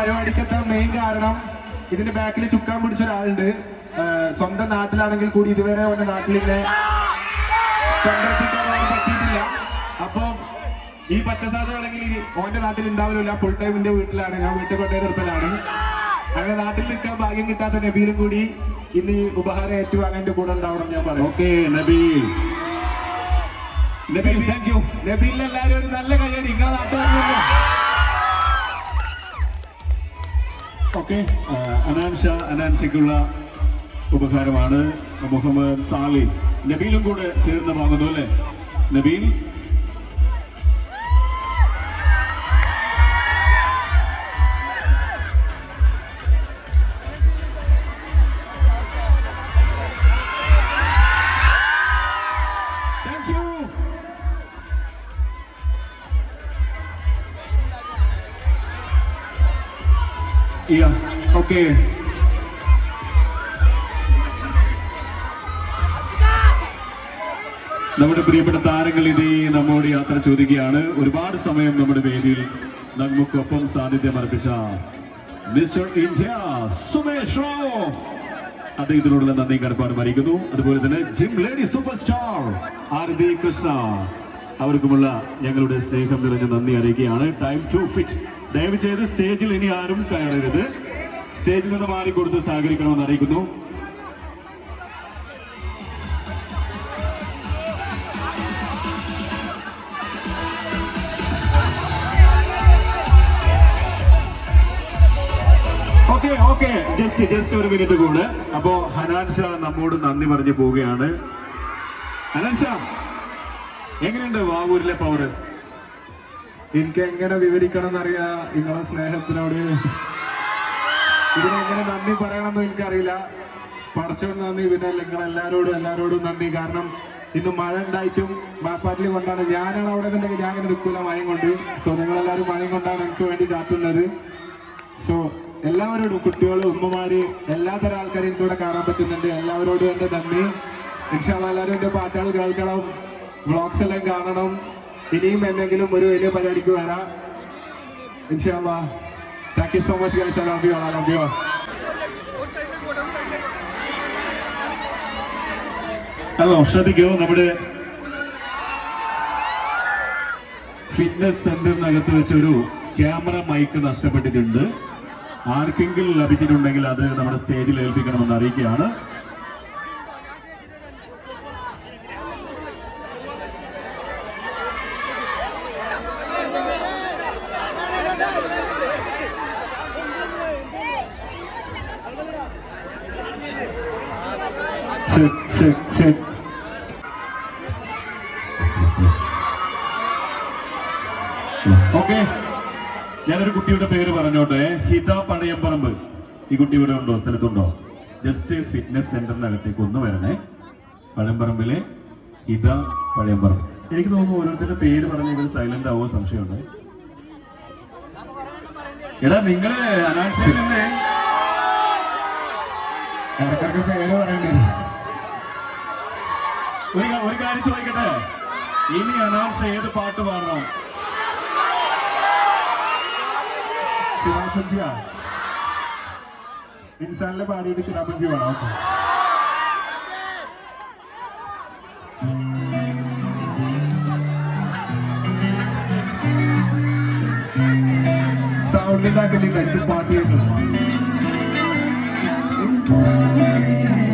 പരിപാടിക്കത്തെ main കാരണം ഇതിന്റെ ബാക്കിൽ ചുക്കാൻ പിടിച്ച ഒരാളുണ്ട്. സ്വന്തം നാട്ടിലാണെങ്കിൽ കൂടി ഇതുവരെ അവന്റെ നാട്ടിലിങ്ങനെ കണ്ടെത്തിക്കാൻ പറ്റിയിട്ടില്ല. അപ്പൊ ഈ പച്ചസാധനമാണെങ്കിൽ ഓന്റെ നാട്ടിൽ ഉണ്ടാവില്ല ഫുൾ ടൈം എന്റെ വീട്ടിലാണ്. ഞാൻ വീട്ടിൽ കൊണ്ടേ നിർത്തലാണ്. അങ്ങനെ നാട്ടിൽ നിൽക്കാൻ ഭാഗ്യം കിട്ടാത്ത നബീലും കൂടി ഇന്ന് ഈ ഉപഹാരം ഏറ്റുവാങ്ങാൻ എന്റെ കൂടെ ഉണ്ടാവണം ഞാൻ പറയും. Okay Nabeel. Nabeel thank you നബീലിന് എല്ലാവരും ഒരു നല്ല കയ്യടി. ഇങ്ങനെ നാട്ടുകാർ ഓക്കെ. അനാൻഷ അനാൻഷയ്ക്കുള്ള ഉപഹാരമാണ് മുഹമ്മദ് സാലി നബീലും കൂടെ ചേർന്ന് വാങ്ങുന്നു അല്ലേ? നബീൽ? Yeah, okay. നമ്മുടെ പ്രിയപ്പെട്ട താരങ്ങൾ ഇതേ നമ്മോട് യാത്ര ചോദിക്കുകയാണ്. ഒരുപാട് സമയം നമ്മുടെ വേദിയിൽ നമുക്കൊപ്പം സാന്നിധ്യം അർപ്പിച്ച മിസ്റ്റർ ഇന്ത്യ സുമേഷ് അദ്ദേഹത്തിനോടുള്ള നന്ദി കടപ്പാട് അറിയിക്കുന്നു അതുപോലെ തന്നെ gym lady super star Arathi Krishna. അവർക്കുമുള്ള ഞങ്ങളുടെ സ്നേഹം നിറഞ്ഞ നന്ദി അറിയിക്കുകയാണ്. ടൈം ടു ഫിറ്റ് ദയവ് ചെയ്ത് സ്റ്റേജിൽ ഇനി ആരും കയറരുത്. സ്റ്റേജിൽ നിന്ന് മാറിക്കൊടുത്ത് സഹകരിക്കണമെന്ന് അറിയിക്കുന്നു. ജസ്റ്റ് ജസ്റ്റ് ഒരു മിനിറ്റ് കൂടെ. അപ്പോ ഹനാൻ ഷാ നമ്മോട് നന്ദി പറഞ്ഞു പോവുകയാണ്. ഹനാൻ ഷാ എങ്ങനെയുണ്ട് വാവൂരിലെ പവർ എനിക്ക് എങ്ങനെ വിവരിക്കണം എന്നറിയാ നിങ്ങളെ സ്നേഹത്തിനോട്? ഇതിനെങ്ങനെ നന്ദി പറയണമെന്ന് എനിക്കറിയില്ല. പടച്ചോട് നന്ദി പിന്നെ നിങ്ങൾ എല്ലാരോടും എല്ലാരോടും നന്ദി. കാരണം ഇന്ന് മഴ ഉണ്ടായിട്ടും ബാപ്പാറ്റിൽ കൊണ്ടാണ് ഞാനാണ് അവിടെ നിന്നുണ്ടെങ്കിൽ ഞാൻ നിൽക്കൂല മഴയും കൊണ്ട്. സോ നിങ്ങളെല്ലാവരും മഴയും കൊണ്ടാണ് എനിക്ക് വേണ്ടി കാത്തുന്നത്. സോ എല്ലാവരോടും കുട്ടികളും ഉമ്മമാര് എല്ലാത്തരം ആൾക്കാരും എനിക്ക് ഇവിടെ കാണാൻ പറ്റുന്നുണ്ട്. എല്ലാവരോടും എന്റെ നന്ദി. എല്ലാവരും എന്റെ പാട്ടുകൾ കേൾക്കണം വ്ളോഗ്സ് എല്ലാം കാണണം. ഇനിയും എന്തെങ്കിലും ഒരു വലിയ പരിപാടിക്ക് വരാം. Thank you so much guys I love you I love you hello ശ്രദ്ധിക്കൂ നമ്മുടെ ഫിറ്റ്നസ് സെന്ററിനകത്ത് വെച്ചൊരു ക്യാമറ മൈക്ക് നഷ്ടപ്പെട്ടിട്ടുണ്ട്. ആർക്കെങ്കിലും ലഭിച്ചിട്ടുണ്ടെങ്കിൽ അത് നമ്മുടെ സ്റ്റേജിൽ ഏൽപ്പിക്കണമെന്ന് അറിയിക്കുകയാണ്. Check, check, check. ഓക്കെ ഞാനൊരു കുട്ടിയുടെ പേര് പറഞ്ഞോട്ടെ. ഹിത പടയമ്പറമ്പ്. ഈ കുട്ടി ഇവിടെ ഉണ്ടോ? സ്ഥലത്തുണ്ടോ? ജസ്റ്റ് ഫിറ്റ്നസ് സെന്ററിനകത്തേക്ക് ഒന്ന് വരണേ. പഴയമ്പറമ്പിലെ ഹിത പഴയമ്പറമ്പ് എനിക്ക് തോന്നുന്നു ഓരോരുത്തരുടെ പേര് പറഞ്ഞ ഇവർ സൈലന്റ് ആവോ സംശയമുണ്ട്. എടാ നിങ്ങൾ അനാൻസ് ചെയ്യുന്നേ ഇടയ്ക്കിടയ്ക്ക് പേര് പറയണ്ടേ? ഒരു ഒരു കാര്യം ചോദിക്കട്ടെ? ഇനി അനാൻസ് ഏത് പാട്ട് പാടണം? ശിവാസഞ്ചിയ ഇൻസാനിലെ പാടിയിട്ട് ശിവാപ്പഞ്ചി വേണം ഓക്കെ. സൗണ്ട് ഉണ്ടാക്കലില്ല എനിക്ക് പാട്ട് കേൾക്കണം Yeah.